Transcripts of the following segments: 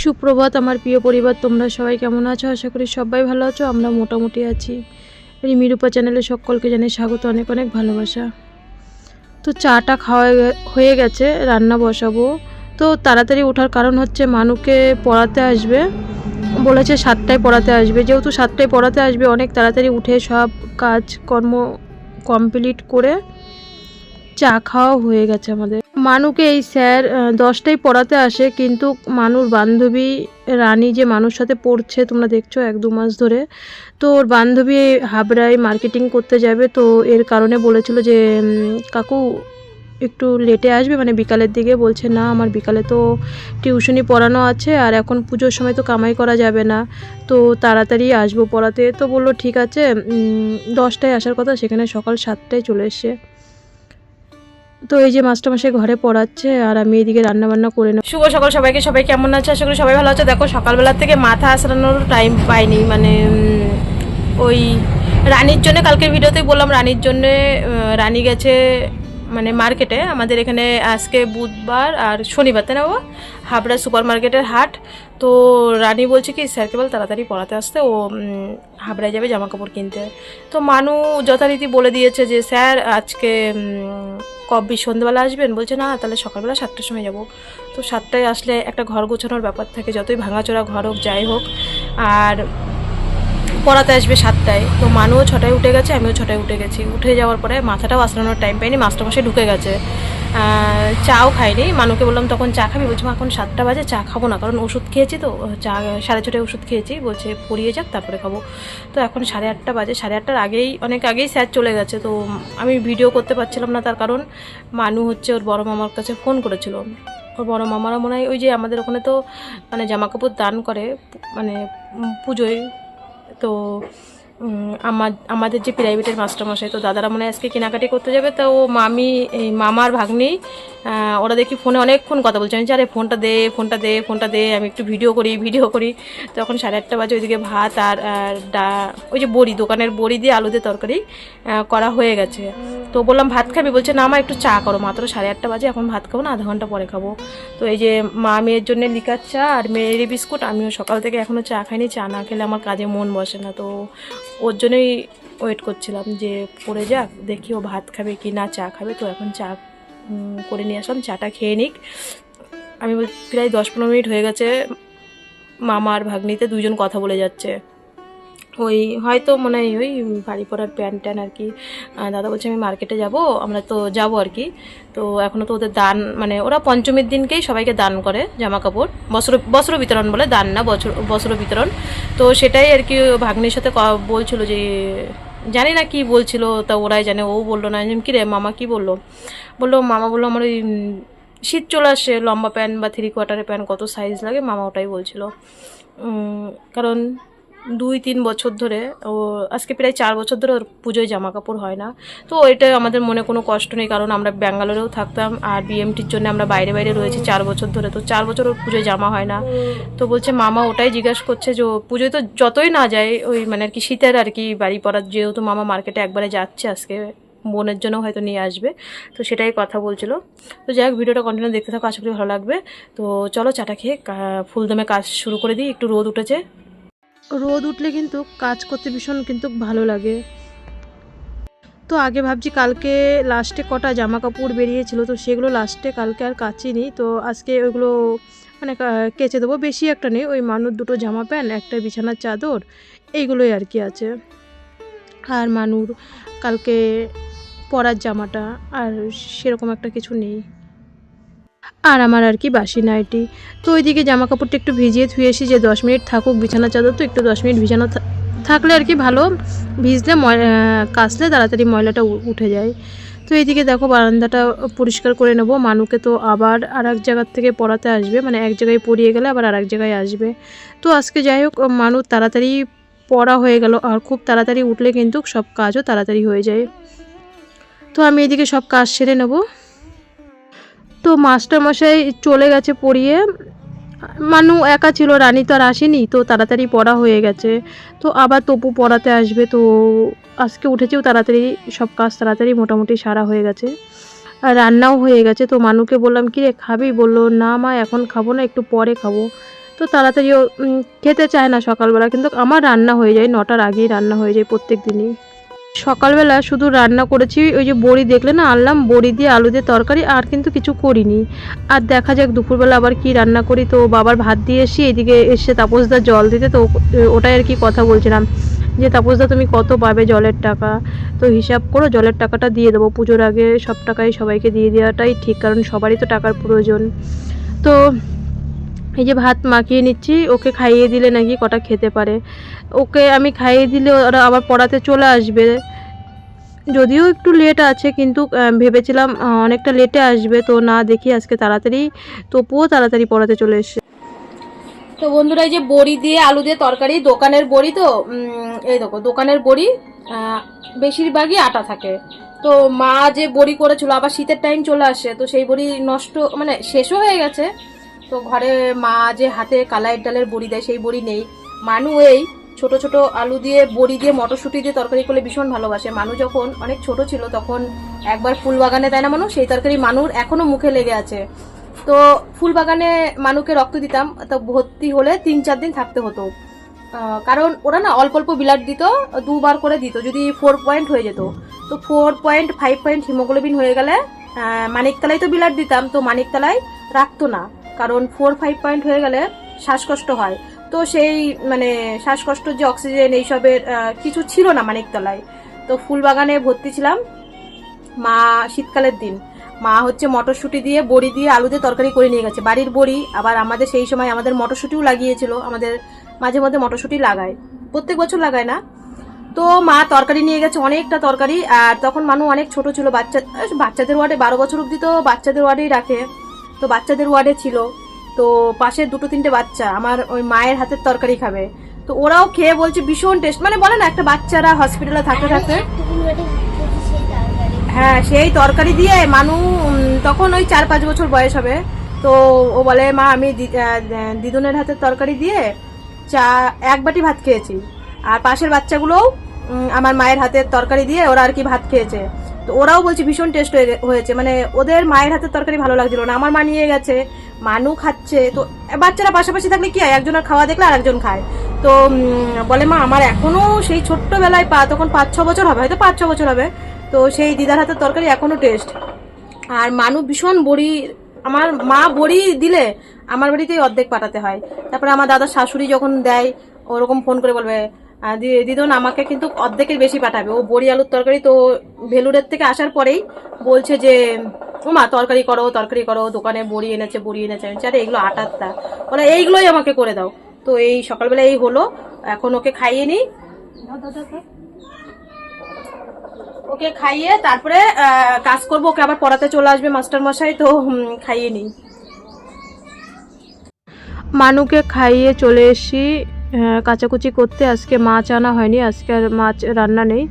সুপ্রভাত আমার প্রিয় পরিবার, তোমরা সবাই কেমন আছো? আশা করি সবাই ভালো আছো, আমরা মোটামুটি আছি। রিমিরূপা চ্যানেলে সকলকে জানাই স্বাগত, অনেক অনেক ভালোবাসা। তো চাটা খাওয়া হয়ে গেছে, রান্না বসাবো। তো তাড়াতাড়ি ওঠার কারণ হচ্ছে মানুকে পড়াতে আসবে, বলেছে সাতটায় পড়াতে আসবে। যেহেতু সাতটায় পড়াতে আসবে, অনেক তাড়াতাড়ি উঠে সব কাজ কর্ম কমপ্লিট করে চা খাওয়া হয়ে গেছে আমাদের। মানুকে এই স্যার দশটায় পড়াতে আসে, কিন্তু মানুর বান্ধবী রানী যে মানুষ সাথে পড়ছে, তোমরা দেখছ এক দু মাস ধরে, তো ওর বান্ধবী হাবড়ায় মার্কেটিং করতে যাবে, তো এর কারণে বলেছিল যে কাকু একটু লেটে আসবে মানে বিকালের দিকে, বলছে না, আমার বিকালে তো টিউশনি পড়ানো আছে, আর এখন পুজোর সময় তো কামাই করা যাবে না, তো তাড়াতাড়ি আসব পড়াতে, তো বলল ঠিক আছে দশটায় আসার কথা, সেখানে সকাল সাতটায় চলে এসছে। তো এই যে মাস্টারমশাই ঘরে পড়াচ্ছে আর আমি এদিকে রান্না বান্না করে নেব। শুভ সকাল সবাইকে, সবাই কেমন আছে? আশা করি সবাই ভালো আছে। দেখো সকালবেলা থেকে মাথা আসরানোর টাইম পাইনি মানে ওই রানীর জন্য, কালকের ভিডিওতেই বললাম রানীর জন্য রানী গেছে মানে মার্কেটে আমাদের এখানে আজকে বুধবার আর শনিবার, তাই না বাবা? হাবড়া সুপার মার্কেটের হাট। তো রানী বলছে কি, স্যারকে বল তাড়াতাড়ি পড়াতে আসতে, ও হাবড়ায় যাবে জামা কাপড় কিনতে। তো মানু যথারীতি বলে দিয়েছে যে, স্যার, আজকে কবে সন্ধ্যেবেলা আসবেন? বলছে, না, তাহলে সকালবেলা সাতটার সময় যাব। তো সাতটায় আসলে একটা ঘর গোছানোর ব্যাপার থাকে, যতই ভাঙাচোরা ঘর হোক, যাই হোক। আর পড়াতে আসবে সাতটায়। তো মানুও ছটায় উঠে গেছে, আমিও ছটায় উঠে গেছি। উঠে যাওয়ার পরে মাথাটাও আসলানোর টাইম পাইনি, মাস্টারমশাই ঢুকে গেছে। চাও খাইনি। মানুকে বললাম, তখন চা খাবি? বলছি এখন সাতটা বাজে, চা খাব না, কারণ ওষুধ খেয়েছি তো। চা, সাড়ে ছটায় ওষুধ খেয়েছি। বলছে, পড়িয়ে যাক, তারপরে খাব। তো এখন সাড়ে আটটা বাজে। সাড়ে আটটার আগেই, অনেক আগেই স্যার চলে গেছে। তো আমি ভিডিও করতে পারছিলাম না, তার কারণ মানু হচ্ছে ওর বড় মামার কাছে ফোন করেছিল। ওর বড় মামারা মনে হয় ওই যে আমাদের ওখানে তো মানে জামা কাপড় দান করে মানে পুজোয়। তো আমার আমাদের যে প্রাইভেটের মাস্টারমশাই তো দাদারা মনে আজকে কেনাকাটি করতে যাবে, তো ও মামি, এই মামার ভাগ্নি ওরা দেখি ফোনে অনেকক্ষণ কথা বলছে। আমি আরে, ফোনটা দে ফোনটা দে ফোনটা দে, আমি একটু ভিডিও করি ভিডিও করি। তখন সাড়ে আটটা বাজে, ওইদিকে ভাত আর ডা, ওই যে বড়ি, দোকানের বড়ি দিয়ে আলু দিয়ে তরকারি করা হয়ে গেছে। তো বললাম, ভাত খাবি? বলছে, না মা, একটু চা করো। মাত্র সাড়ে আটটা বাজে, এখন ভাত খাব না, আধা ঘণ্টা পরে খাব। তো এই যে মা মেয়ের জন্য লিকার চা আর মেয়ের বিস্কুট, আমিও সকাল থেকে এখনও চা খাইনি, চা না খেলে আমার কাজে মন বসে না। তো ওর জন্যই ওয়েট করছিলাম যে পড়ে যাক, দেখি ও ভাত খাবে কি না, চা খাবে। তো এখন চা করে নিয়ে আসলাম, চাটা খেয়ে নিক। আমি প্রায় দশ পনেরো মিনিট হয়ে গেছে, মামা আর ভাগ্নিতে দুজন কথা বলে যাচ্ছে। ওই হয়তো মনে হয় ওই বাড়ি পড়ার প্যান্ট ট্যান আর কি দাদা বলছে আমি মার্কেটে যাব, আমরা তো যাব আর কি। তো এখনও তো ওদের দান মানে ওরা পঞ্চমীর দিনকেই সবাইকে দান করে জামা কাপড় বস্ত্র বস্ত্র বিতরণ বলে দান না, বছর, বস্ত্র বিতরণ। তো সেটাই আর কি ভাগ্নির সাথে বলছিল যে, জানি না কি বলছিল, তা ওরাই জানে, ও বলল না কি রে মামা কি বলল? বলল, মামা বলল আমার ওই শীত চলে আসে লম্বা প্যান্ট বা থ্রি কোয়ার্টারের প্যান্ট কত সাইজ লাগে? মামা ওটাই বলছিল। কারণ দুই তিন বছর ধরে, ও আজকে প্রায় চার বছর ধরে ওর পুজোয় জামা কাপড় হয় না। তো এটা আমাদের মনে কোনো কষ্ট নেই, কারণ আমরা ব্যাঙ্গালোরেও থাকতাম আর বিএমটির জন্য আমরা বাইরে বাইরে রয়েছি চার বছর ধরে। তো চার বছর ওর পুজোয় জামা হয় না। তো বলছে, মামা ওটাই জিজ্ঞাসা করছে যে পুজোয় তো যতই না যায়, ওই মানে আর কি শীতের আর কি বাড়ি পড়ার, যেহেতু মামা মার্কেটে একবারে যাচ্ছে আজকে, বোনের জন্য হয়তো নিয়ে আসবে। তো সেটাই কথা বলছিল। তো যাই হোক, ভিডিওটা কন্টিনিউ দেখতে থাকো, আশা করি ভালো লাগবে। তো চলো চাটা খেয়ে ফুলদমে কাজ শুরু করে দিই, একটু রোদ উঠেছে। রোদ উঠলে কিন্তু কাজ করতে ভীষণ কিন্তু ভালো লাগে। তো আগে ভাবছি কালকে লাস্টে কটা জামা কাপড় বেরিয়েছিল, তো সেগুলো লাস্টে কালকে আর কাচিনি তো আজকে ওইগুলো মানে কেচে দেবো। বেশি একটা নেই, ওই মানুষ দুটো জামা প্যান্ট, একটা বিছানার চাদর, এইগুলোই আর কি আছে। আর মানুর কালকে পরার জামাটা, আর সেরকম একটা কিছু নেই। আর আমার আর কি বাসি নাইটি তো ওইদিকে জামা কাপড়টা একটু ভিজিয়ে ধুয়েছি যে দশ মিনিট থাকুক বিছানা চাদর তো একটু দশ মিনিট ভিজানো থাকলে আর কি ভালো। ভিজলে ময়- আহ, কাচলে তাড়াতাড়ি ময়লাটা উঠে যায়। তো এইদিকে দেখো বারান্দাটা পরিষ্কার করে নেব। মানুকে তো আবার আর এক জায়গার থেকে পড়াতে আসবে। মানে এক জায়গায় পড়িয়ে গেলে আবার আর এক জায়গায় আসবে। তো আজকে যাই হোক মানু তাড়াতাড়ি পড়া হয়ে গেল। আর খুব তাড়াতাড়ি উঠলে কিন্তু সব কাজও তাড়াতাড়ি হয়ে যায়। তো আমি এদিকে সব কাজ সেরে নেব। তো মাস্টারমশাই চলে গেছে পড়িয়ে। মানু একা ছিল, রানী তো আর আসেনি, তো তাড়াতাড়ি পড়া হয়ে গেছে। তো আবার তপু পড়াতে আসবে, তো আজকে উঠেছেও তাড়াতাড়ি, সব কাজ তাড়াতাড়ি মোটামুটি সারা হয়ে গেছে। আর রান্নাও হয়ে গেছে, তো মানুকে বললাম কি রে খাবি? বলল, না মা, এখন খাব না, একটু পরে খাব। তো তাড়াতাড়িও খেতে চায় না সকালবেলা, কিন্তু আমার রান্না হয়ে যায়, নটার আগেই রান্না হয়ে যায় প্রত্যেক দিনই। সকালবেলা শুধু রান্না করেছি, ওই যে বড়ি দেখলে না আনলাম, বড়ি দিয়ে আলু দিয়ে তরকারি, আর কিন্তু কিছু করিনি। আর দেখা যাক দুপুরবেলা আবার কি রান্না করি। তো বাবার ভাত দিয়ে এসে এদিকে এসে তাপসদা জল দিতে, তো ওটাই আর কি কথা বলছিলাম। যে, তাপসদা, তুমি কত পাবে জলের টাকা? তো হিসাব করো, জলের টাকাটা দিয়ে দেবো। পুজোর আগে সব টাকাই সবাইকে দিয়ে দেওয়াটাই ঠিক, কারণ সবারই তো টাকার প্রয়োজন। তো এই যে ভাত মাখিয়ে নিচ্ছি, ওকে খাইয়ে দিলে নাকি কটা খেতে পারে। ওকে আমি খাইয়ে দিলে ওরা আবার পড়াতে চলে আসবে। যদিও একটু লেট আছে, কিন্তু ভেবেছিলাম অনেকটা লেটে আসবে। তো না দেখি আজকে তাড়াতাড়ি তপুও তাড়াতাড়ি পড়াতে চলে এসছে। তো বন্ধুরা, এই যে বড়ি দিয়ে আলু দিয়ে তরকারি, দোকানের বড়ি তো এই দেখো, দোকানের বড়ি বেশিরভাগই আটা থাকে। তো মা যে বড়ি করেছিল, আবার শীতের টাইম চলে আসে, তো সেই বড়ি নষ্ট মানে শেষও হয়ে গেছে। তো ঘরে মা যে হাতে কালাইয়ের ডালের বড়ি দেয়, সেই বড়ি নেই। মানু এই ছোট ছোট আলু দিয়ে, বড়ি দিয়ে, মটরশুঁটি দিয়ে তরকারি করলে ভীষণ ভালোবাসে। মানু যখন অনেক ছোট ছিল তখন একবার ফুল বাগানে দেয় না মানুষ সেই তরকারি মানুর এখনও মুখে লেগে আছে। তো ফুল বাগানে মানুকে রক্ত দিতাম, তো ভর্তি হলে তিন চার দিন থাকতে হতো। কারণ ওরা না অল্প অল্প বিলাট দিত, দুবার করে দিত, যদি ফোর পয়েন্ট হয়ে যেত। তো four point five point haemoglobin হয়ে গেলে মানিকতলায় তো বিলাট দিতাম, তো মানিকতলায় রাখতো না। কারণ ফোর ফাইভ পয়েন্ট হয়ে গেলে শ্বাসকষ্ট হয়। তো সেই মানে শ্বাসকষ্ট যে অক্সিজেন এইসবের কিছু ছিল না মানিকতলায়। তো ফুল বাগানে ভর্তি ছিলাম। মা, শীতকালের দিন। মা হচ্ছে মটরশুঁটি দিয়ে, বড়ি দিয়ে আলু দিয়ে তরকারি করে নিয়ে গেছে। বাড়ির বড়ি, আবার আমাদের সেই সময় আমাদের মটরশুঁটিও লাগিয়েছিল। আমাদের মাঝে মধ্যে মটরশুঁটি লাগায়। প্রত্যেক বছর লাগায় না। তো মা তরকারি নিয়ে গেছে, অনেকটা তরকারি। আর তখন মানুষ অনেক ছোট ছিল, বাচ্চা, বাচ্চাদের ওয়ার্ডে বারো বছর অব্দি তো বাচ্চাদের ওয়ার্ডেই রাখে। তো বাচ্চাদের ওয়ার্ডে ছিল। তো পাশে দুটো তিনটে বাচ্চা, আমার ওই মায়ের হাতের তরকারি খাবে। তো ওরাও খেয়ে বলছে, ভীষণ টেস্ট মানে বলে না, একটা বাচ্চারা হসপিটালে থাকতে থাকতে। হ্যাঁ সেই তরকারি দিয়ে মানু তখন ওই চার পাঁচ বছর বয়স হবে। তো ও বলে, মা, আমি দিদুনের হাতের তরকারি দিয়ে চা, এক বাটি ভাত খেয়েছি। আর পাশের বাচ্চাগুলোও আমার মায়ের হাতের তরকারি দিয়ে ওরা আর কি ভাত খেয়েছে। তো ওরাও বলছে ভীষণ টেস্ট হয়েছে। মানে ওদের মায়ের হাতের তরকারি ভালো লাগছিল না। আমার মা নিয়ে গেছে, মানু খাচ্ছে, তো বাচ্চারা পাশাপাশি থাকলে কি হয়? একজনের খাওয়া দেখলে আর একজন খায়। তো বলে, মা, আমার এখনও সেই ছোট্টবেলায় পা তখন পাঁচ, ছ বছর হবে, হয়তো পাঁচ, ছ বছর হবে। তো সেই দিদার হাতের তরকারি এখনও টেস্ট আর মানু ভীষণ বড়ি, আমার মা বড়ি দিলে আমার বাড়িতেই অর্ধেক পাঠাতে হয়। তারপরে আমার দাদা শাশুড়ি যখন দেয়, ওরকম ফোন করে বলবে দিদন আমাকে কিন্তু অর্ধেকের বেশি পাঠাবে। ও বড়ি আলুর তরকারি, তো ভেলুরের থেকে আসার পরেই বলছে যে ও মা তরকারি করো তরকারি করো, দোকানে বড়ি এনেছে বড়ি এনেছে। আমি আরে, এগুলো আটারটা বলে, এইগুলোই আমাকে করে দাও। তো এই সকালবেলা এই হলো, এখন ওকে খাইয়ে নিই। ওকে খাইয়ে তারপরে কাজ করব, ওকে আবার পড়াতে চলে আসবে মাস্টার মশাই, তো খাইয়ে নিই। মানুকে খাইয়ে চলে এসি কাচাকুচি করতে আজকে মাছ আনা হয়নি, আজকে আর মাছ রান্না নেই।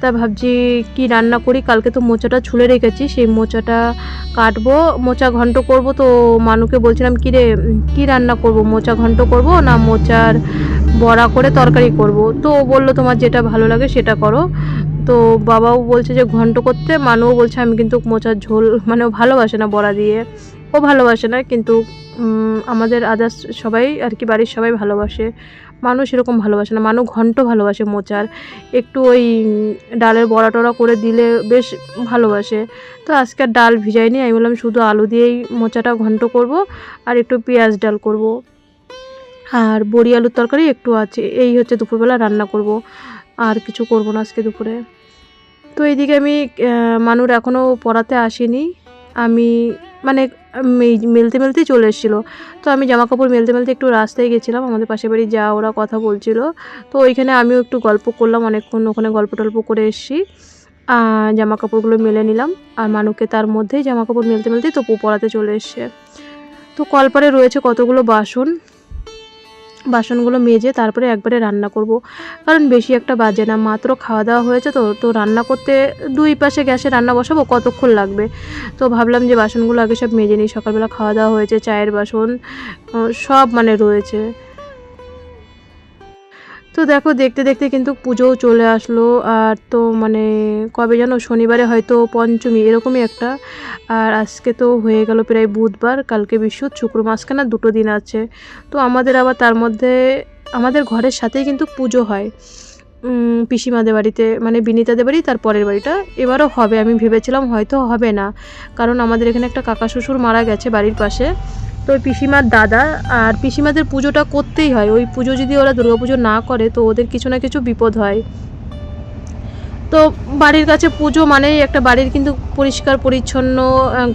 তা ভাবছি কি রান্না করি, কালকে তো মোচাটা ছুলে রেখেছি, সেই মোচাটা কাটবো, মোচা ঘন্ট করব। তো মানুকে বলছিলাম, কি রে, কি রান্না করব, মোচা ঘন্ট করব না মোচার বড়া করে তরকারি করব? তো ও বলল, তোমার যেটা ভালো লাগে সেটা করো। তো বাবাও বলছে যে, ঘন্ট করতে। মানুও বলছে, আমি কিন্তু মোচার ঝোল মানে ভালোবাসে না বড়া দিয়ে। ও ভালোবাসে না, কিন্তু আমাদের আদার্স সবাই আর কি, বাড়ির সবাই ভালোবাসে। মানুষ এরকম ভালোবাসে না মানুষ ঘন্ট ভালোবাসে মোচার। একটু ওই ডালের বড়া টড়া করে দিলে বেশ ভালোবাসে। তো আজকে আর ডাল ভিজাইনি, আমি বললাম শুধু আলু দিয়েই মোচাটা ঘন্ট করব আর একটু পেঁয়াজ ডাল করব। আর বড়ি আলুর তরকারি একটু আছে, এই হচ্ছে দুপুরবেলা রান্না করব, আর কিছু করব না আজকে দুপুরে। তো এইদিকে আমি মানুর এখনও পড়াতে আসেনি। আমি মানে মেলতে মেলতে চলে এসেছিল। তো আমি জামা কাপড় মেলতে মেলতে একটু রাস্তায় গেছিলাম, আমাদের পাশের বাড়ি যা ওরা কথা বলছিল। তো ওইখানে আমিও একটু গল্প করলাম, অনেকক্ষণ ওখানে গল্প টল্প করে এসেছি। জামা কাপড়গুলো মেলে নিলাম। আর মানুকে তার মধ্যেই জামা কাপড় মেলতে মেলতেই তো পড়াতে চলে এসছে। তো কলপারে রয়েছে কতগুলো বাসন? বাসনগুলো মেজে তারপরে একবারে রান্না করব। কারণ বেশি একটা বাজে না, মাত্র খাওয়া দাওয়া হয়েছে তো তো রান্না করতে দুই পাশে গ্যাসে রান্না বসাবো, কতক্ষণ লাগবে? তো ভাবলাম যে বাসনগুলো আগে সব মেজে নিই, সকালবেলা খাওয়া দাওয়া হয়েছে, চায়ের বাসন সব মানে রয়েছে। তো দেখো, দেখতে দেখতে কিন্তু পুজোও চলে আসলো। আর তো মানে কবে যেন শনিবারে হয়তো পঞ্চমী, এরকমই একটা। আর আজকে তো হয়ে গেল প্রায় বুধবার, কালকে বিশ্ব, শুক্র মাসখানা দুটো দিন আছে। তো আমাদের আবার তার মধ্যে, আমাদের ঘরের সাথেই কিন্তু পুজো হয়। পিসিমাদের বাড়িতে মানে বিনিতাদের বাড়ি, তার পরের বাড়িটা। এবারও হবে, আমি ভেবেছিলাম হয়তো হবে না। কারণ আমাদের এখানে একটা কাকা শ্বশুর মারা গেছে বাড়ির পাশে। তো ওই পিসিমার দাদা, আর পিসিমাদের পুজোটা করতেই হয়। ওই পুজো যদি ওরা দুর্গাপুজো না করে, তো ওদের কিছু না কিছু বিপদ হয়। তো বাড়ির কাছে পুজো মানেই একটা বাড়ির কিন্তু পরিষ্কার, পরিচ্ছন্ন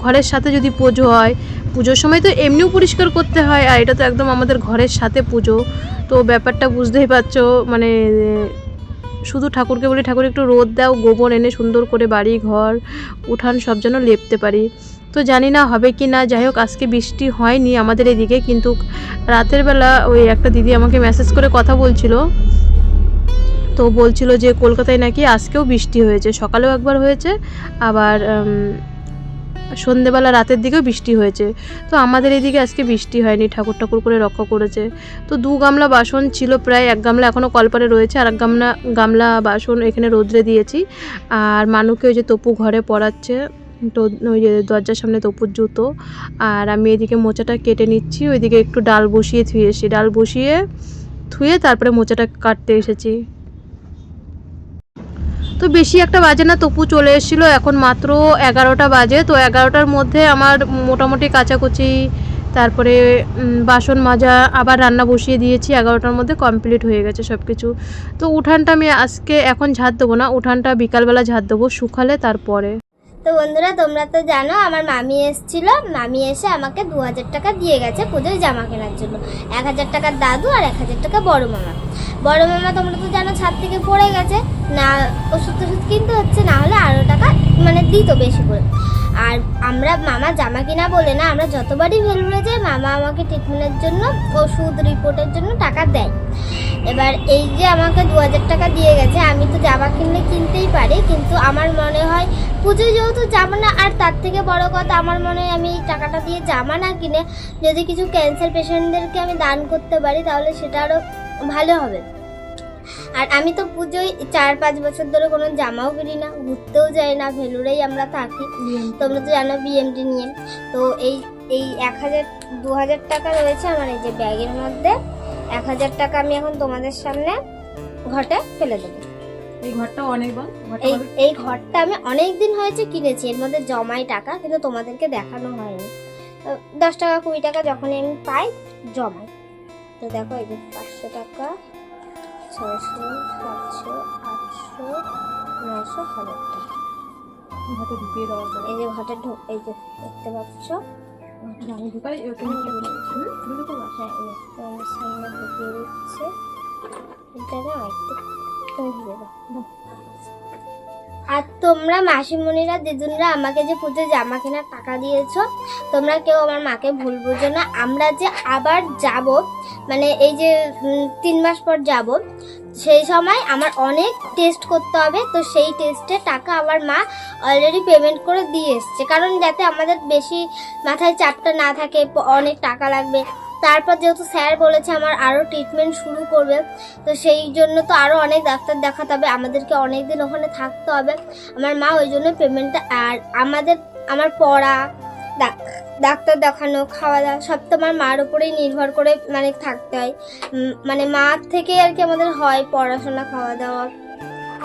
ঘরের সাথে যদি পুজো হয়, পুজোর সময় তো এমনিও পরিষ্কার করতে হয়, আর এটা তো একদম আমাদের ঘরের সাথে পুজো। তো ব্যাপারটা বুঝতেই পারছ মানে শুধু ঠাকুরকে বলি, ঠাকুর একটু রোদ দাও, গোবর এনে সুন্দর করে বাড়ি ঘর উঠান সব যেন লেপতে পারি। তো জানি না হবে কি না। যাই হোক, আজকে বৃষ্টি হয়নি আমাদের এদিকে, কিন্তু রাতের বেলা ওই একটা দিদি আমাকে মেসেজ করে কথা বলছিল। তো বলছিল যে, কলকাতায় নাকি আজকেও বৃষ্টি হয়েছে। সকালেও একবার হয়েছে, আবার সন্ধেবেলা রাতের দিকেও বৃষ্টি হয়েছে। তো আমাদের এদিকে আজকে বৃষ্টি হয়নি ঠাকুর ঠাকুর করে রক্ষা করেছে। তো দু গামলা বাসন ছিল প্রায়, এক গামলা এখনও কলপারে রয়েছে, আর এক গামলা গামলা বাসন এখানে রোদ্রে দিয়েছি। আর মানুকে ওই যে তপু ঘরে পড়াচ্ছে। তো ওই দরজার সামনে তপুর জুতো আর আমি এদিকে মোচাটা কেটে নিচ্ছি, ওইদিকে একটু ডাল বসিয়ে ধুয়ে এসেছি। ডাল বসিয়ে ধুয়ে তারপরে মোচাটা কাটতে এসেছি। তো বেশি একটা বাজে না, তপু চলে এসেছিল এখন মাত্র এগারোটা বাজে। তো এগারোটার মধ্যে আমার মোটামুটি কাচাকুচি, তারপরে বাসন মাজা আবার রান্না বসিয়ে দিয়েছি। এগারোটার মধ্যে কমপ্লিট হয়ে গেছে সব কিছু তো উঠানটা আমি আজকে এখন ঝাড় দেবো না, উঠানটা বিকালবেলা ঝাড় দেবো শুকালে তারপরে। তো বন্ধুরা, তোমরা তো জানো, আমার মামি এসেছিল। মামি এসে আমাকে দু হাজার টাকা দিয়ে গেছে পুজোয় জামা কেনার জন্য। এক হাজার টাকার দাদু আর এক হাজার টাকা বড় মামা। বড় মামা তোমরা তো জানো, ছাদ থেকে পড়ে গেছে। না ওষুধ টষুধ কিনতে হচ্ছে, না হলে আরও টাকা মানে দিত বেশি করে। আর আমরা মামা জামা কিনা বলে না, আমরা যতবারই ভেলুরে যাই, মামা আমাকে ট্রিটমেন্টের জন্য, ওষুধ রিপোর্টের জন্য টাকা দেয়। এবার এই যে আমাকে দু হাজার টাকা দিয়ে গেছে, আমি তো জামা কিনলে কিনতেই পারি, কিন্তু আমার মনে হয় পুজোয় যেহেতু জামা না, আর তার থেকে বড় কথা আমার মনে হয় আমি এই টাকাটা দিয়ে জামা না কিনে যদি কিছু ক্যান্সার পেশেন্টদেরকে আমি দান করতে পারি, তাহলে সেটা আরও ভালো হবে। আর আমি তো পুজোয় চার পাঁচ বছর ধরে কোনো জামাও কিনি না ঘুরতেও যাই না ভেলুরেই আমরা থাকি। তোমরা তো জানো বিএমটি নিয়ে। তো এই এই এক হাজার দু হাজার টাকা রয়েছে আমার এই যে ব্যাগের মধ্যে। এক হাজার টাকা আমি এখন তোমাদের সামনে ঘটে ফেলে দেবো। এই ঘরটা অনেক এই এই ঘরটা আমি অনেক দিন হয়েছে কিনেছি এর মধ্যে জমাই টাকা কিন্তু তোমাদেরকে দেখানো হয়নি। দশ টাকা কুড়ি টাকা যখনই আমি পাই জমাই। তো দেখো এই যে পাঁচশো টাকা। ছয়শো সাতশো আটশো নয়শো হাজার টাকা। ঘরে ঢুকিয়ে দেওয়ার পরে এই যে ঘটে ঢুক এই যে দেখতে পাচ্ছ? আমি ঢুকাই তুমি কি বলো হ্যাঁ এই যে তোমাদের সামনে ঢুকিয়ে দিচ্ছে। এটা না একটু তুমি দিয়ে দাও আর তোমরা মাসিমণিরা দিদুনরা আমাকে যে পুজো জামা কেনার টাকা দিয়েছ, তোমরা কেউ আমার মাকে ভুল বুঝো না। আমরা যে আবার যাব মানে এই যে তিন মাস পর যাব, সেই সময় আমার অনেক টেস্ট করতে হবে, তো সেই টেস্টে টাকা আমার মা অলরেডি পেমেন্ট করে দিয়ে এসছে। কারণ যাতে আমাদের বেশি মাথায় চাপটা না থাকে, অনেক টাকা লাগবে। তারপর যেহেতু স্যার বলেছে আমার আরও ট্রিটমেন্ট শুরু করবে, তো সেই জন্য তো আরও অনেক ডাক্তার দেখাতে হবে, আমাদেরকে অনেক দিন ওখানে থাকতে হবে। আমার মা ওই জন্য পেমেন্টটা আর আমাদের, আমার পড়া ডাক্তার দেখানো খাওয়া দাওয়া সব তো আমার মার উপরেই নির্ভর করে মানে থাকতে হয়। মানে মার থেকে আর কি আমাদের হয় পড়াশোনা খাওয়া দাওয়া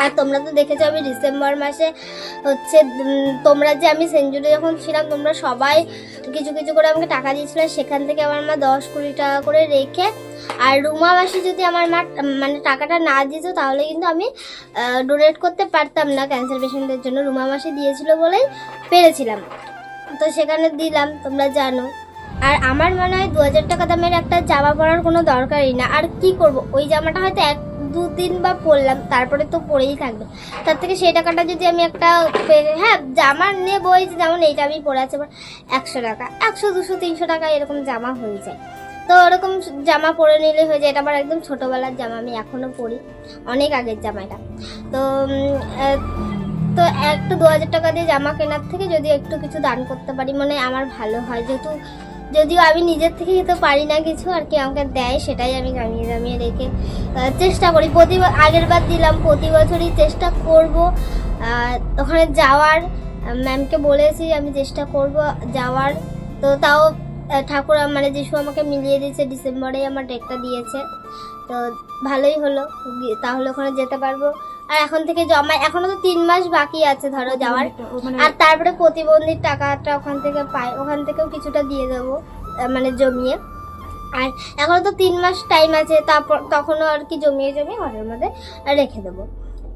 আর তোমরা তো দেখেছ আমি ডিসেম্বর মাসে হচ্ছে তোমরা যে আমি সেঞ্চুরি যখন ছিলাম, তোমরা সবাই কিছু কিছু করে আমাকে টাকা দিয়েছিল। সেখান থেকে আমার মা দশ কুড়ি টাকা করে রেখে, আর রুমা মাসি যদি আমার মা মানে টাকাটা না দিত, তাহলে কিন্তু আমি ডোনেট করতে পারতাম না ক্যান্সার পেশেন্টদের জন্য। রুমা মাসি দিয়েছিল বলেই পেরেছিলাম। তো সেখানে দিলাম, তোমরা জানো। আর আমার মনে হয় দু হাজার টাকা দামের একটা জামা পরার কোনো দরকারই না। আর কি করব? ওই জামাটা হয়তো এক দু দিন বা পরলাম তারপরে তো পরেই থাকবে। তার থেকে সেই টাকাটা যদি আমি একটা হ্যাঁ জামা নিয়ে বই যেমন এইটা আমি পরে আছি একশো টাকা, একশো, দুশো, তিনশো টাকা এরকম জামা হয়ে যায়। তো ওরকম জামা পরে নিলে হয়ে যায়, এটা আমার একদম ছোটোবেলার জামা, আমি এখনও পরি, অনেক আগের জামা এটা। তো তো একটু দু হাজার টাকা দিয়ে জামা কেনার থেকে যদি একটু কিছু দান করতে পারি মানে আমার ভালো হয়, যেহেতু যদিও আমি নিজের থেকে তো পারি না কিছু, আর কি আমাকে দেয় সেটাই আমি জামিয়ে জামিয়ে রেখে চেষ্টা করি। প্রতি আগের বার দিলাম, প্রতি বছরই চেষ্টা করব। ওখানে যাওয়ার ম্যামকে বলেছি আমি চেষ্টা করব যাওয়ার। তো তাও ঠাকুর মানে যিশু আমাকে মিলিয়ে দিয়েছে, ডিসেম্বরেই আমার ডেটটা দিয়েছে। তো ভালোই হলো তাহলে ওখানে যেতে পারব। আর এখন থেকে জমা এখনও তো তিন মাস বাকি আছে ধরো যাওয়ার। মানে আর তারপরে প্রতিবন্ধীর টাকাটা ওখান থেকে পাই ওখান থেকেও কিছুটা দিয়ে দেবো মানে জমিয়ে। আর এখনও তো তিন মাস টাইম আছে তারপর তখনও আর কি জমিয়ে জমিয়ে ঘরের মধ্যে রেখে দেবো।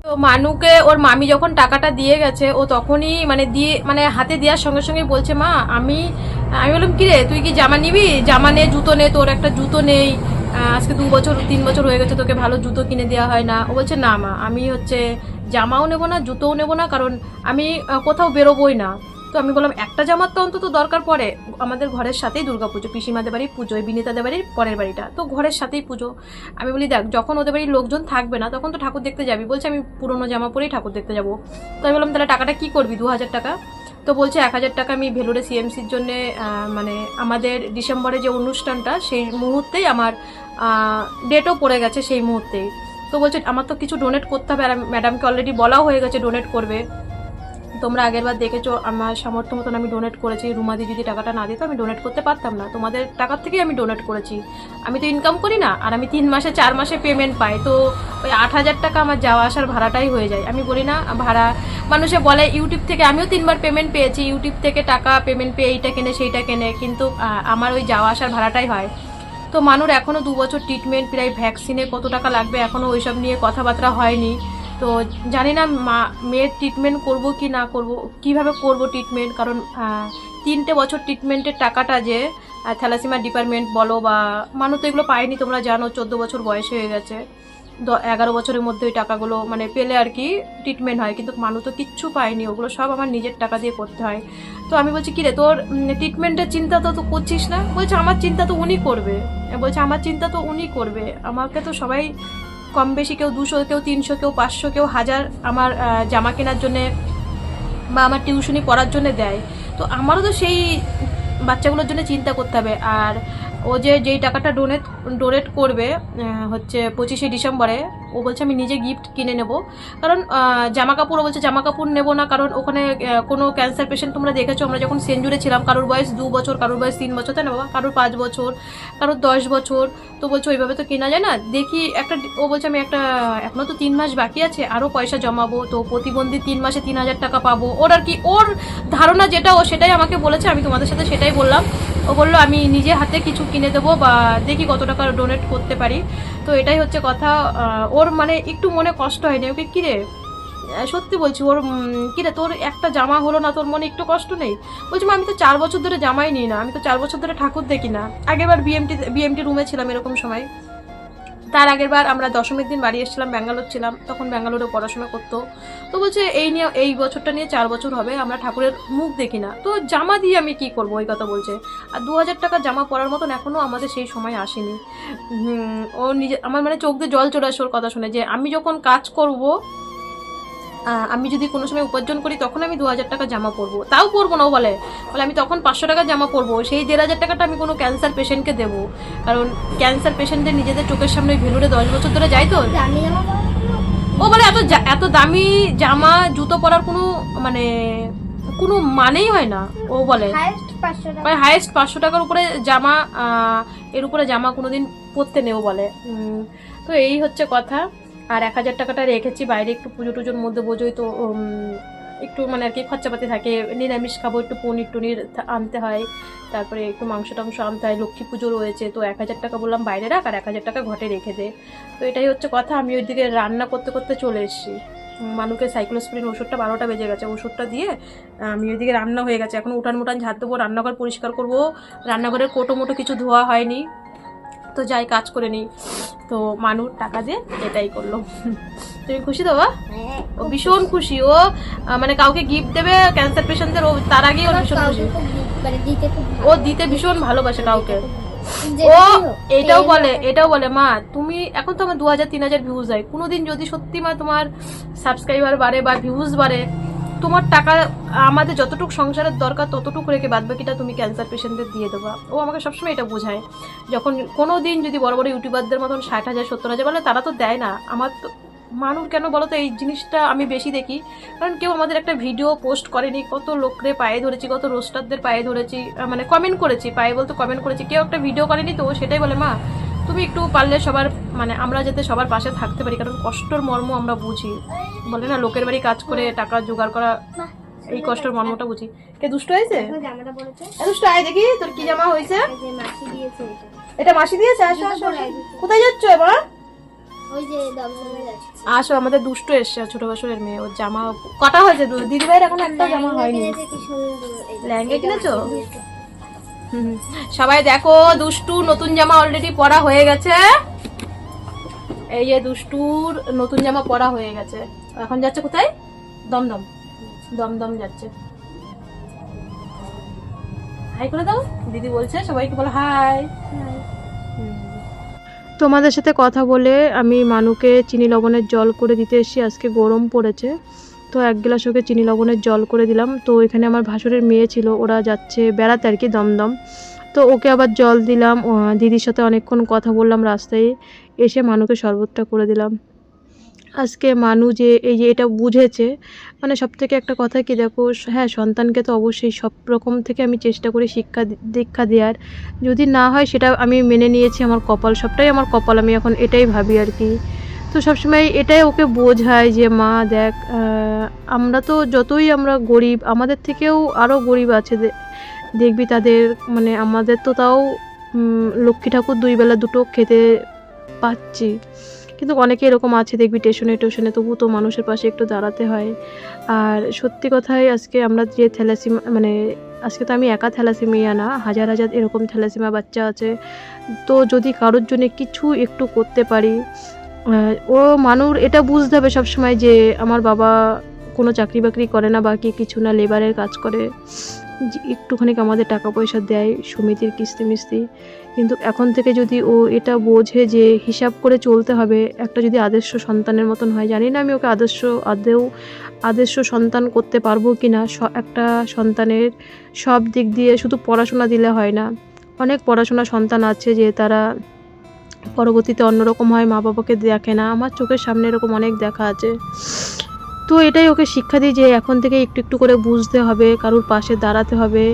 তো মানুকে ওর মামি যখন টাকাটা দিয়ে গেছে ও তখনই মানে দিয়ে মানে হাতে দেওয়ার সঙ্গে সঙ্গে বলছে মা আমি আমি বললাম কি রে তুই কি জামা নিবি? জামা নে জুতো নে তোর একটা জুতো নেই। আজকে দু বছর, তিন বছর হয়ে গেছে তোকে ভালো জুতো কিনে দেওয়া হয় না। ও বলছে, না মা, আমি হচ্ছে জামাও নেব না, জুতোও নেব না, কারণ আমি কোথাও বেরোবোই না। তো আমি বললাম, একটা জামার তো অন্তত দরকার পড়ে। আমাদের ঘরের সাথেই দুর্গাপুজো পিসিমাদের বাড়ির পুজো, বিনীতাদের বাড়ির পরের বাড়িটা। তো ঘরের সাথেই পুজো। আমি বলি, দেখ, যখন ওদের বাড়ির লোকজন থাকবে না, তখন তো ঠাকুর দেখতে যাবি। বলছে, আমি পুরোনো জামা পরেই ঠাকুর দেখতে যাব। তো আমি বললাম, তাহলে টাকাটা কি করবি? দু হাজার টাকা? তো বলছে, এক হাজার টাকা আমি ভেলোরে সিএমসির জন্যে মানে আমাদের ডিসেম্বরে যে অনুষ্ঠানটা, সেই মুহূর্তেই আমার ডেটও পড়ে গেছে সেই মুহূর্তেই। তো বলছে, আমার তো কিছু ডোনেট করতে হবে আর ম্যাডামকে অলরেডি বলাও হয়ে গেছে ডোনেট করবে। তোমরা আগেরবার দেখেছ, আমার সামর্থ্য মতন আমি ডোনেট করেছি। রুমাদি যদি টাকাটা না দিত, আমি ডোনেট করতে পারতাম না। তোমাদের টাকার থেকেই আমি ডোনেট করেছি। আমি তো ইনকাম করি না, আর আমি তিন মাসে, চার মাসে পেমেন্ট পাই। তো ওই আট হাজার টাকা আমার যাওয়া আসার ভাড়াটাই হয়ে যায়। আমি বলি না, ভাড়া, মানুষে বলে ইউটিউব থেকে আমিও তিনবার পেমেন্ট পেয়েছি। ইউটিউব থেকে টাকা পেমেন্ট পেয়ে এইটা কেনে, সেইটা কেনে। কিন্তু আমার ওই যাওয়া আসার ভাড়াটাই হয়। তো মানুষ এখনও দু বছর ট্রিটমেন্ট প্রায় ভ্যাকসিনে কত টাকা লাগবে এখনও ওইসব নিয়ে কথাবার্তা হয়নি। তো জানি না মা, মেয়ের ট্রিটমেন্ট করব কি না করব, কীভাবে করব ট্রিটমেন্ট কারণ তিনটে বছর ট্রিটমেন্টের টাকাটা যে থ্যালাসিমা ডিপার্টমেন্ট বলো বা মানুষ তো এগুলো পায়নি, তোমরা জানো, চোদ্দ বছর বয়স হয়ে গেছে। এগারো বছরের মধ্যে ওই টাকাগুলো মানে পেলে আর কি ট্রিটমেন্ট হয়, কিন্তু মানুষ তো কিচ্ছু পায়নি, ওগুলো সব আমার নিজের টাকা দিয়ে করতে হয়। তো আমি বলছি কি রে তোর ট্রিটমেন্টের চিন্তা তো তো করছিস না? বলছে, আমার চিন্তা তো উনি করবে। বলছে, আমার চিন্তা তো উনি করবে। আমাকে তো সবাই কম বেশি কেউ দুশো, কেউ তিনশো, কেউ পাঁচশো, কেউ হাজার আমার জামা কেনার জন্যে বা আমার টিউশনি পড়ার জন্য দেয়। তো আমারও তো সেই বাচ্চাগুলোর জন্য চিন্তা করতে হবে। আর ও যে যেই টাকাটা ডোনেট ডোনেট করবে হচ্ছে পঁচিশে ডিসেম্বরে, ও বলছে আমি নিজে গিফট কিনে নেব। কারণ জামা কাপড় ও বলছে জামা কাপড় নেব না, কারণ ওখানে কোনো ক্যান্সার পেশেন্ট তোমরা দেখেছ? আমরা যখন সেঞ্জুরে ছিলাম, কারোর বয়স দু বছর, কারোর বয়স তিন বছর, তাই না বাবা? কারোর পাঁচ বছর, কারোর দশ বছর। তো বলছে ওইভাবে তো কেনা যায় না। দেখি একটা, ও বলছে আমি একটা, এখনও তো তিন মাস বাকি আছে আরও পয়সা জমাবো। তো প্রতিবন্ধী তিন মাসে তিন হাজার টাকা পাবো। ওর আর কি, ওর ধারণা যেটা, ও সেটাই আমাকে বলেছে, আমি তোমাদের সাথে সেটাই বললাম। ও বলল, আমি নিজে হাতে কিছু কিনে দেবো বা দেখি কত টাকা ডোনেট করতে পারি। তো এটাই হচ্ছে কথা। ওর মানে একটু মনে কষ্ট হয়নি। ওকে কিরে সত্যি বলছি, ওর কিরে তোর একটা জামা হলো না, তোর মনে একটু কষ্ট নেই? বলছি আমি তো চার বছর ধরে জামাই নিই না, আমি তো চার বছর ধরে ঠাকুর দেখি না। আগেবার বিএমটি বিএমটি রুমে ছিলাম এরকম সময়। তার আগের বার আমরা দশমীর দিন বাড়ি এসেছিলাম, ব্যাঙ্গালোর ছিলাম, তখন ব্যাঙ্গালোরে পড়াশোনা করতো। তো বলছে, এই নিয়ে, এই বছরটা নিয়ে চার বছর হবে, আমরা ঠাকুরের মুখ দেখি না। তো জামা দিয়ে আমি কি করব? ওই কথা বলছে। আর দু হাজার টাকা জামা পরার মতন এখনও আমাদের সেই সময় আসেনি। ও নিজে, আমার মানে চোখ দিয়ে জল চলে আসে ওর কথা শুনে যে, আমি যখন কাজ করব আমি যদি কোনো সময় উপার্জন করি তখন আমি দু হাজার টাকা জামা পরবো তাও পরবো না ও বলে। বলে আমি তখন পাঁচশো টাকা জামা পরবো সেই দেড় হাজার টাকাটা আমি কোনো ক্যান্সার পেশেন্টকে দেবো। কারণ ক্যান্সার পেশেন্টদের নিজেদের চোখের সামনে ভেলুরে দশ বছর ধরে যাই তো? ও বলে এত এত দামি জামা জুতো পরার কোনো মানে কোনো মানেই হয় না ও বলে। প্রায় হাইয়েস্ট পাঁচশো টাকার উপরে জামা এর উপরে জামা কোনোদিন পরতে নেও বলে। তো এই হচ্ছে কথা। আর এক হাজার টাকাটা রেখেছি, বাইরে একটু পুজো টুজোর মধ্যে বোঝোই তো একটু মানে আর কি খরচাপাতি থাকে, নিরামিষ খাব, একটু পনির টনির আনতে হয়, তারপরে একটু মাংস টাংস আনতে হয়, লক্ষ্মী পুজো রয়েছে, তো এক হাজার টাকা বললাম বাইরে রাখ, আর এক হাজার টাকা ঘটে রেখে দে। তো এটাই হচ্ছে কথা, আমি ওইদিকে রান্না করতে করতে চলে এসেছি। মানুষকে সাইক্লোস্প্রিন ওষুধটা বারোটা বেজে গেছে, ওষুধটা দিয়ে, আমি ওইদিকে রান্না হয়ে গেছে, এখন উঠান মুটান ঝাড় দেবো, রান্নাঘর পরিষ্কার করব, রান্নাঘরের কোটো মোটো কিছু ধোয়া হয়নি তো যাই, কাজ করে নিই। তো মানুষ টাকা দিয়ে এটাই করল। তুমি খুশি তো ও ভীষণ খুশি। ও মানে কাউকে গিফট দেবে ক্যান্সার পেশেন্টদের ও তার আগেই ওর ভীষণ খুশি। ও দিতে ভীষণ ভালোবাসে কাউকে। ও এটাও বলে এটাও বলে, মা, তুমি এখন তো আমার দু হাজার তিন হাজার ভিউজ হয়। কোনোদিন যদি সত্যি মা তোমার সাবস্ক্রাইবার বাড়ে বা ভিউজ বাড়ে তোমার টাকা, আমাদের যতটুকু সংসারের দরকার ততটুকু রেখে বাদ বাকিটা তুমি ক্যান্সার পেশেন্টদের দিয়ে দেবা। ও আমাকে সবসময় এটা বোঝায়। যখন কোনো দিন যদি বড় বড় ইউটিউবারদের মতন ষাট হাজার, সত্তর হাজার বলে, তারা তো দেয় না। আমার তো, মানুষ কেন বলো তো, এই জিনিসটা আমি বেশি দেখি। কারণ কেউ আমাদের একটা ভিডিও পোস্ট করেনি, কত লোকরে পায়ে ধরেছি, কত রোস্টারদের পায়ে ধরেছি মানে কমেন্ট করেছি, পায়ে বলতে কমেন্ট করেছি। কেউ একটা ভিডিও করেনি তো সেটাই বলে, মা তুমি একটু পারলে সবার মানে আমরা যাতে সবার পাশে থাকতে পারি কারণ কষ্টর মর্ম আমরা বুঝি। বলে না লোকের বাড়ি কাজ করে টাকা জোগাড় করা এই কষ্টের মর্মটা বুঝি। কে দুষ্ট হয়েছে? দুষ্ট আয় দেখি তোর কি জামা হয়েছে। এটা। মাসি দিয়েছে? আসো আসো। কোথায় যাচ্ছ এবার? আসো আমাদের দুষ্ট এসছে ছোট বছরের মেয়ে। ওর জামা কটা হয়েছে? দিদি ভাইয়ের এখন একটা জামা হয়নি। এটা কিনেছো? সবাই দেখো, দুষ্টু নতুন জামা অলরেডি পরা হয়ে গেছে। এই যে দুষ্টুর নতুন জামা পরা হয়ে গেছে। এখন যাচ্ছে কোথায়? দমদম। দমদম যাচ্ছে। হাই করে দাও। দিদি বলছে, সবাইকে বলো হাই তোমাদের সাথে কথা বলে আমি মানুকে চিনি লবণের জল করে দিতে এসেছি, আজকে গরম পড়েছে। তো এক গ্লাস ওকে চিনি লবণের জল করে দিলাম। তো এখানে আমার ভাসুরের মেয়ে ছিল, ওরা যাচ্ছে বেড়াতে আর কি দমদম। তো ওকে আবার জল দিলাম দিদির সাথে অনেকক্ষণ কথা বললাম রাস্তায়, এসে মানুকে শরবতটা করে দিলাম। আজকে মানু যে এই যে এটা বুঝেছে মানে সব থেকে একটা কথা কি দেখো হ্যাঁ সন্তানকে তো অবশ্যই সব রকম থেকে আমি চেষ্টা করি শিক্ষা দীক্ষা দেওয়ার। যদি না হয় সেটা আমি মেনে নিয়েছি, আমার কপাল সবটাই আমার কপাল, আমি এখন এটাই ভাবি আর কি। তো সবসময় এটাই ওকে বোঝায় যে, মা, দেখ আমরা তো যতই আমরা গরিব, আমাদের থেকেও আরও গরিব আছে দেখবি তাদের মানে আমাদের তো তাও লক্ষ্মী ঠাকুর দুই বেলা দুটো খেতে পাচ্ছি। কিন্তু অনেকে এরকম আছে, দেখবি টেশনে টেশনে তবু তো মানুষের পাশে একটু দাঁড়াতে হয়। আর সত্যি কথাই আজকে আমরা যে থ্যালাসিমা মানে আজকে তো আমি একা থ্যালাসিমিয়া না, হাজার হাজার এরকম থ্যালাসিমা বাচ্চা আছে। তো যদি কারোর জন্য কিছু একটু করতে পারি ও মানুষ এটা বুঝতে হবে সবসময় যে আমার বাবা কোনো চাকরি বাকরি করে না, বাকি কিছু না, লেবারের কাজ করে। একটুখানি আমাদের টাকা পয়সা দেয় সমিতির কিস্তি মিস্তি। কিন্তু এখন থেকে যদি ও এটা বোঝে যে হিসাব করে চলতে হবে, একটা যদি আদর্শ সন্তানের মতন হয়, জানি না আমি ওকে আদর্শ, আদেও আদর্শ সন্তান করতে পারব কি না একটা সন্তানের সব দিক দিয়ে শুধু পড়াশোনা দিলে হয় না। অনেক পড়াশোনা সন্তান আছে যে তারা পরবর্তীতে অন্যরকম হয়, মা বাবাকে দেখে না। আমার চোখের সামনে এরকম অনেক দেখা আছে। তো এটাই ওকে শিক্ষা দিই যে এখন থেকে একটু একটু করে বুঝতে হবে, কারোর পাশে দাঁড়াতে হবে।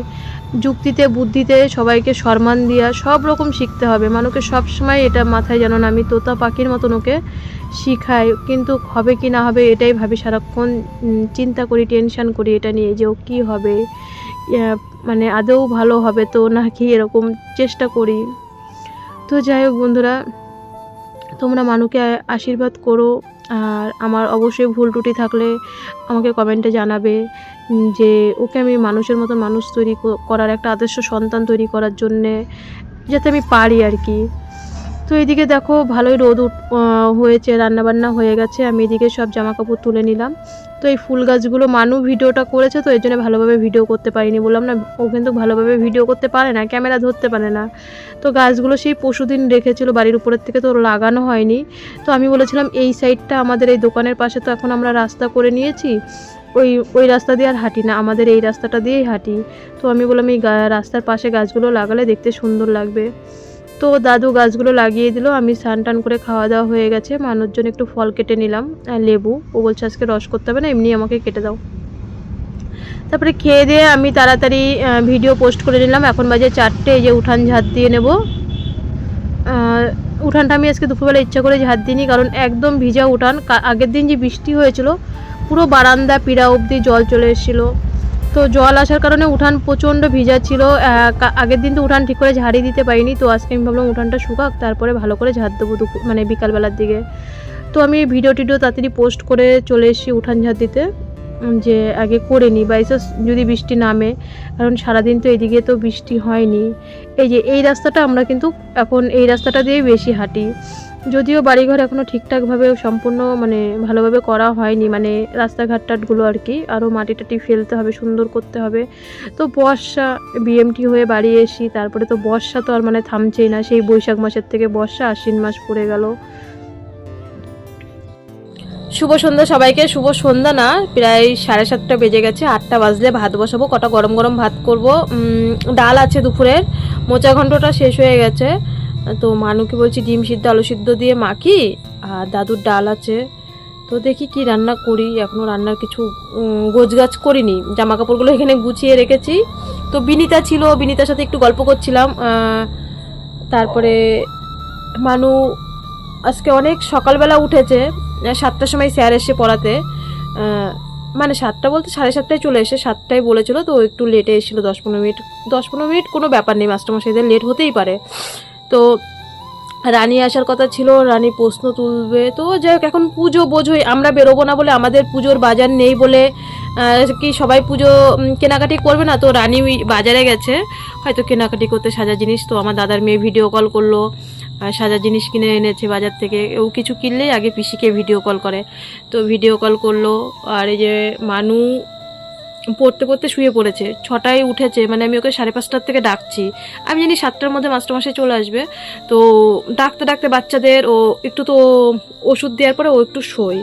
যুক্তিতে, বুদ্ধিতে সবাইকে সম্মান দেওয়া সব রকম শিখতে হবে। মানুষকে সব সময় এটা মাথায় যেন আমি তোতা পাখির মতন ওকে শিখাই। কিন্তু হবে কি না হবে এটাই ভাবি সারাক্ষণ। চিন্তা করি, টেনশন করি এটা নিয়ে যে ও কী হবে। মানে আদৌ ভালো হবে তো নাকি এরকম চেষ্টা করি। তো যাই হোক বন্ধুরা, তোমরা মানুকে আশীর্বাদ করো আর আমার অবশ্যই ভুল ত্রুটি থাকলে আমাকে কমেন্টে জানাবে যে ওকে আমি মানুষের মতো মানুষ তৈরি করার একটা আদর্শ সন্তান তৈরি করার জন্যে যাতে আমি পারি আর কি। তো এদিকে দেখো, ভালোই রোদ হয়েছে, রান্নাবান্না হয়ে গেছে, আমি এদিকে সব জামা কাপড় তুলে নিলাম। তো এই ফুল গাছগুলো মানু ভিডিওটা করেছে, তো এর জন্য ভালোভাবে ভিডিও করতে পারিনি। বললাম, না, ও কিন্তু ভালোভাবে ভিডিও করতে পারে না, ক্যামেরা ধরতে পারে না। তো গাছগুলো সেই পশুদিন রেখেছিল বাড়ির উপরের থেকে, তো লাগানো হয়নি। তো আমি বলেছিলাম, এই সাইডটা আমাদের এই দোকানের পাশে, তো এখন আমরা রাস্তা করে নিয়েছি। ওই ওই রাস্তা দিয়ে আর হাঁটি না, আমাদের এই রাস্তাটা দিয়েই হাঁটি। তো আমি বললাম, এই রাস্তার পাশে গাছগুলো লাগালে দেখতে সুন্দর লাগবে। তো দাদু গাছগুলো লাগিয়ে দিল, আমি স্নান টান করে খাওয়া দাওয়া হয়ে গেছে। মানুষজন একটু ফল কেটে নিলাম লেবু। ও বলছে, আজকে রস করতে হবে না, এমনি আমাকে কেটে দাও। তারপরে খেয়ে দিয়ে আমি তাড়াতাড়ি ভিডিও পোস্ট করে নিলাম। এখন বাজে চারটে যে উঠান ঝাঁট দিয়ে নেব। উঠানটা আমি আজকে দুপুরবেলা ইচ্ছা করে ঝাঁট দিইনি, কারণ একদম ভিজা উঠান। আগের দিন যে বৃষ্টি হয়েছিল, পুরো বারান্দা, পিড়া অবধি জল চলে এসেছিল। তো জল আসার কারণে উঠান প্রচণ্ড ভিজা ছিল আগের দিন তো উঠান ঠিক করে ঝাড়ি দিতে পারিনি, তো আজকে আমি ভাবলাম উঠানটা শুকাক, তারপরে ভালো করে ঝাড় দেবো দুপুর মানে বিকালবেলার দিকে। তো আমি ভিডিও টিডিও তাড়াতাড়ি পোস্ট করে চলে এসেছি উঠান ঝাড় দিতে যে আগে করে নিই বাইচান্স যদি বৃষ্টি নামে, কারণ সারাদিন তো এদিকে তো বৃষ্টি হয়নি। এই যে এই রাস্তাটা আমরা কিন্তু এখন এই রাস্তাটা দিয়েই বেশি হাঁটি। যদিও বাড়িঘর এখনও ঠিকঠাকভাবে সম্পূর্ণ মানে ভালোভাবে করা হয়নি মানে রাস্তাঘাট টাটগুলো আর কি, আরও মাটি টাটি ফেলতে হবে, সুন্দর করতে হবে। তো বর্ষা বিএমটি হয়ে বাড়ি এসি, তারপরে তো বর্ষা তো আর মানে থামছেই না, সেই বৈশাখ মাসের থেকে বর্ষা, আশ্বিন মাস পড়ে গেল। শুভ সন্ধ্যা সবাইকে, শুভ সন্ধ্যা না, প্রায় সাড়ে সাতটা বেজে গেছে, আটটা বাজলে ভাত বসাবো, কটা গরম গরম ভাত করব। ডাল আছে দুপুরের, মোচা ঘন্টটা শেষ হয়ে গেছে। তো মানুকে বলছি ডিম সিদ্ধ, আলু সিদ্ধ দিয়ে মাখি, আর দাদুর ডাল আছে। তো দেখি কি রান্না করি এখনও রান্নার কিছু গোছ গাছ করিনি। জামা কাপড়গুলো এখানে গুছিয়ে রেখেছি। তো বিনিতা ছিল, বিনিতার সাথে একটু গল্প করছিলাম তারপরে মানু আজকে অনেক সকালবেলা উঠেছে সাতটার সময় স্যার এসে পড়াতে। মানে সাতটা বলতে সাড়ে সাতটায় চলে এসে সাতটায় বলেছিল, তো একটু লেটে এসেছিল, দশ পনেরো মিনিট। দশ পনেরো মিনিট কোনো ব্যাপার নেই, মাস্টারমশাইদের লেট হতেই পারে। তো রানী আসার কথা ছিল, রানী প্রশ্ন তুলবে। তো যাই হোক, এখন পুজো বোঝোই, আমরা বেরোবো না বলে আমাদের পুজোর বাজার নেই বলে কি সবাই পুজো কেনাকাটি করবে না? তো রানী বাজারে গেছে, হয়তো কেনাকাটি করতে সাজা জিনিস। তো আমার দাদার মেয়ে ভিডিও কল করল সাজা জিনিস কিনে এনেছে বাজার থেকে। ও কিছু কিনলেই আগে পিসিকে ভিডিও কল করে। তো ভিডিও কল করল, আর এই যে মানু পড়তে পড়তে শুয়ে পড়েছে, ছটায় উঠেছে মানে আমি ওকে সাড়ে পাঁচটার থেকে ডাকছি। আমি জানি সাতটার মধ্যে মাস্টারমশাই চলে আসবে, তো ডাকতে ডাকতে বাচ্চাদের ও একটু তো ওষুধ দেওয়ার পরে ও একটু শোয়,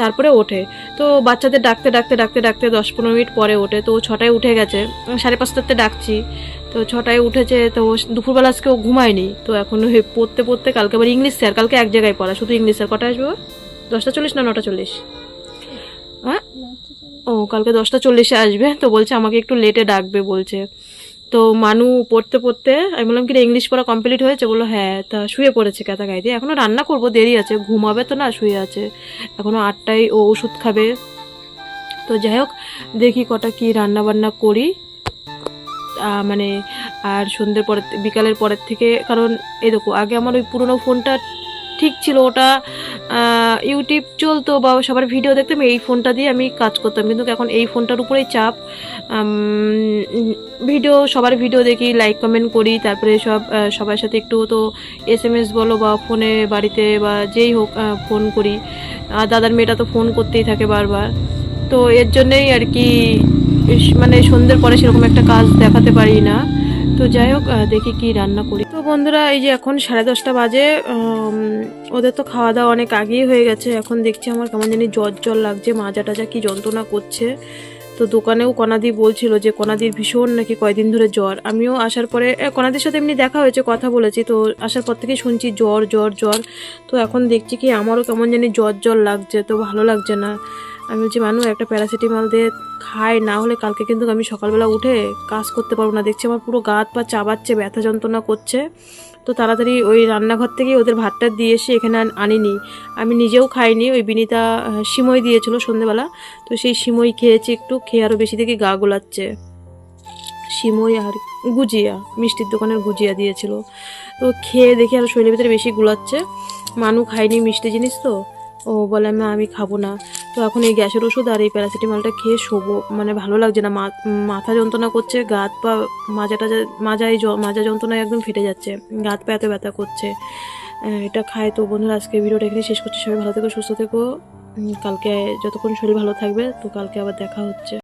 তারপরে ওঠে। তো বাচ্চাদের ডাকতে ডাকতে ডাকতে ডাকতে দশ পনেরো মিনিট পরে ওঠে, তো ছটায় উঠে গেছে সাড়ে পাঁচটাতে ডাকছি। তো ছটায় উঠেছে, তো দুপুরবেলা আজকে ও ঘুমায়নি, তো এখন পড়তে পড়তে কালকে আবার ইংলিশ স্যার, কালকে এক জায়গায় পড়া, শুধু ইংলিশ স্যার, কটা আসবে? দশটা চল্লিশ না নটা চল্লিশ? হ্যাঁ? ও, কালকে দশটা চল্লিশে আসবে, তো বলছে আমাকে একটু লেটে ডাকবে বলছে। তো মানু পড়তে পড়তে, আমি বললাম কি ইংলিশ পড়া কমপ্লিট হয়েছে? বলল হ্যাঁ তা শুয়ে পড়েছে গায়ে দিয়ে। এখনও রান্না করব, দেরি আছে, ঘুমাবে তো না, শুয়ে আছে। এখনও আটটায় ও ওষুধ খাবে। তো যাই হোক, দেখি কটা কি রান্না বান্না করি। মানে আর সন্ধ্যের পরের, বিকালের পরের থেকে, কারণ এই দেখো, আগে আমার ওই পুরনো ফোনটা ঠিক ছিল ওটা ইউটিউব চলতো বা সবার ভিডিও দেখতাম, এই ফোনটা দিয়ে আমি কাজ করতাম। কিন্তু এখন এই ফোনটার উপরেই চাপ। ভিডিও সবার ভিডিও দেখি লাইক কমেন্ট করি, তারপরে সব সবার সাথে একটু তো এস এম এস বলো বা ফোনে বাড়িতে বা যেই হোক ফোন করি। আর দাদার মেয়েটা তো ফোন করতেই থাকে বারবার। তো এর জন্যেই আর কি মানে সন্ধ্যের পরে সেরকম একটা কাজ দেখাতে পারি না। তো যাই হোক দেখি কি রান্না করি। তো বন্ধুরা এই যে এখন সাড়ে দশটা বাজে ওদের তো খাওয়া দাওয়া অনেক আগেই হয়ে গেছে। এখন দেখছি আমার কেমন জানি জ্বর জ্বর লাগছে মাজা টাজা কি যন্ত্রণা করছে। তো দোকানেও কনাদি বলছিল যে কনাদির ভীষণ নাকি কয়দিন ধরে জ্বর। আমিও আসার পরে এ, কনাদির সাথে এমনি দেখা হয়েছে কথা বলেছি। তো আসার পর থেকে শুনছি জ্বর জ্বর জ্বর। তো এখন দেখছি কি আমারও কেমন জানি জ্বর জ্বর লাগছে তো ভালো লাগছে না। আমি বলছি, মানু, একটা প্যারাসিটামল দিয়ে খাই। না হলে কালকে কিন্তু আমি সকালবেলা উঠে কাজ করতে পারব না। দেখছি আমার পুরো গাত পা চাবাচ্ছে, ব্যথা যন্ত্রণা করছে। তো তাড়াতাড়ি ওই রান্নাঘর থেকে ওদের ভাতটা দিয়ে এসে এখানে আন- আনিনি। আমি নিজেও খাইনি, ওই বিনিতা সিমই দিয়েছিল সন্ধেবেলা। তো সেই সিমই খেয়েছি একটু, খেয়ে আরও বেশি থেকে গা গোলাচ্ছে। সিমই আর গুজিয়া, মিষ্টির দোকানের গুজিয়া দিয়েছিল। তো খেয়ে দেখি আর শরীরের ভিতরে বেশি গুলাচ্ছে। মানু খায়নি মিষ্টি জিনিস তো। ও বলে, মা, আমি খাব না। তো এখন এই গ্যাসের ওষুধ আর এই প্যারাসিটামলটা খেয়ে শোবো। মানে ভালো লাগছে না মাথা যন্ত্রণা করছে, গাত পা মাজা টাজা মাজায় মাজা যন্ত্রণায় একদম ফেটে যাচ্ছে, গাত পা এত ব্যথা করছে। এটা খায়। তো বন্ধুরা, আজকে ভিডিওটা এখানে শেষ করছি। সবাই ভালো থেকো, সুস্থ থেকো। কালকে যতক্ষণ শরীর ভালো থাকবে, তো কালকে আবার দেখা হচ্ছে।